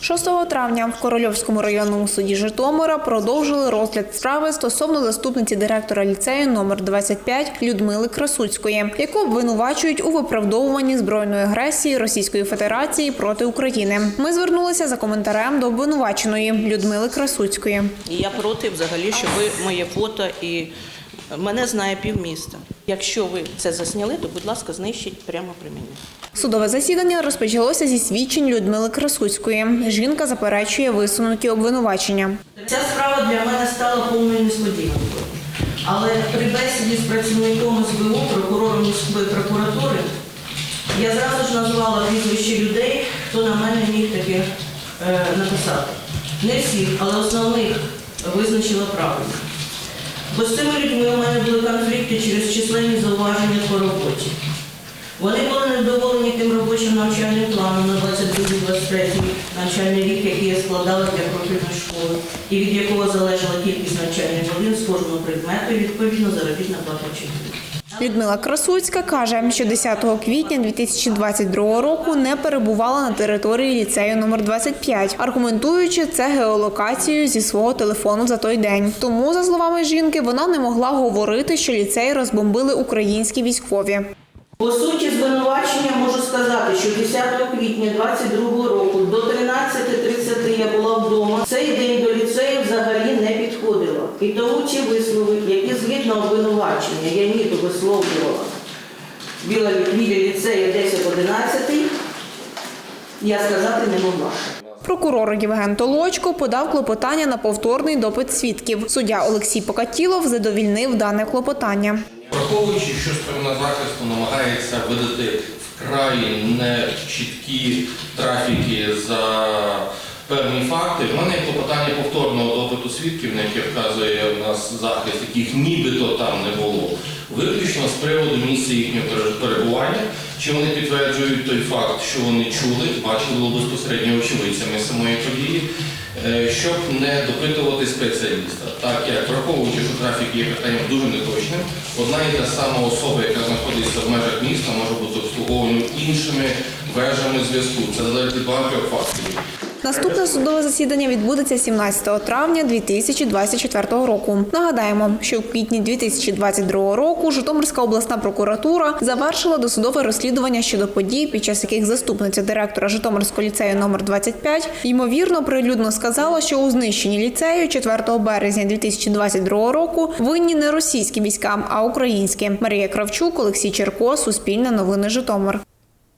6 травня в Корольовському районному суді Житомира продовжили розгляд справи стосовно заступниці директора ліцею номер 25 Людмили Красуцької, яку обвинувачують у виправдовуванні збройної агресії Російської Федерації проти України. Ми звернулися за коментарем до обвинуваченої Людмили Красуцької. Я проти взагалі, щоб ви моє фото і мене знає півміста. Якщо ви це засняли, то будь ласка, знищіть прямо при мені. Судове засідання розпочалося зі свідчень Людмили Красуцької. Жінка заперечує висунуті обвинувачення. Ця справа для мене стала повною несподіванкою. Але при бесіді з працівником СБУ, прокурором міської прокуратури, я зразу ж назвала прізвище людей, хто на мене міг таке е, написати. Не всіх, але основних визначила правильно. Бо з цими людьми у мене були конфлікти через численні зауваження по роботі. Вони були недоволені тим робочим навчальним планом на 22-23 навчальний рік, який я складала для профільної школи, і від якого залежала кількість навчальних годин з кожного предмету і відповідно заробітна плата вчителів. Людмила Красуцька каже, що 10 квітня 2022 року не перебувала на території ліцею номер 25, аргументуючи це геолокацією зі свого телефону за той день. Тому, за словами жінки, вона не могла говорити, що ліцей розбомбили українські військові. По суті, звинувачення можу сказати, що 10 квітня 22 року до 13.30 я була вдома. Цей день до ліцею взагалі не підходила. І тому ті вислови, які згідно обвинувачення я ніби висловлювала біля, біля ліцею 10-11, я сказати не могла. Прокурор Євген Толочко подав клопотання на повторний допит свідків. Суддя Олексій Покатілов задовільнив дане клопотання. Враховуючи, що сторона захисту намагається видати вкрай нечіткі трафіки за певні факти, в мене є клопотання повторного допиту свідків, на яке вказує у нас захист, яких нібито там не було, виключно з приводу місця їхнього перебування, чи вони підтверджують той факт, що вони чули, бачили безпосередньо очевидцями самої події, е, щоб не допитувати спеціаліста. Так як враховуючи, що трафік є питанням дуже неточним, одна і та сама особа, яка знаходиться в межах міста, може бути обслуговуваною іншими вежами зв'язку. Це залежить багатьох факторів. Наступне судове засідання відбудеться 17 травня 2024 року. Нагадаємо, що в квітні 2022 року Житомирська обласна прокуратура завершила досудове розслідування щодо подій, під час яких заступниця директора Житомирського ліцею номер 25 ймовірно прилюдно сказала, що у знищенні ліцею 4 березня 2022 року винні не російські війська, а українські. Марія Кравчук, Олексій Черко, Суспільне новини Житомир.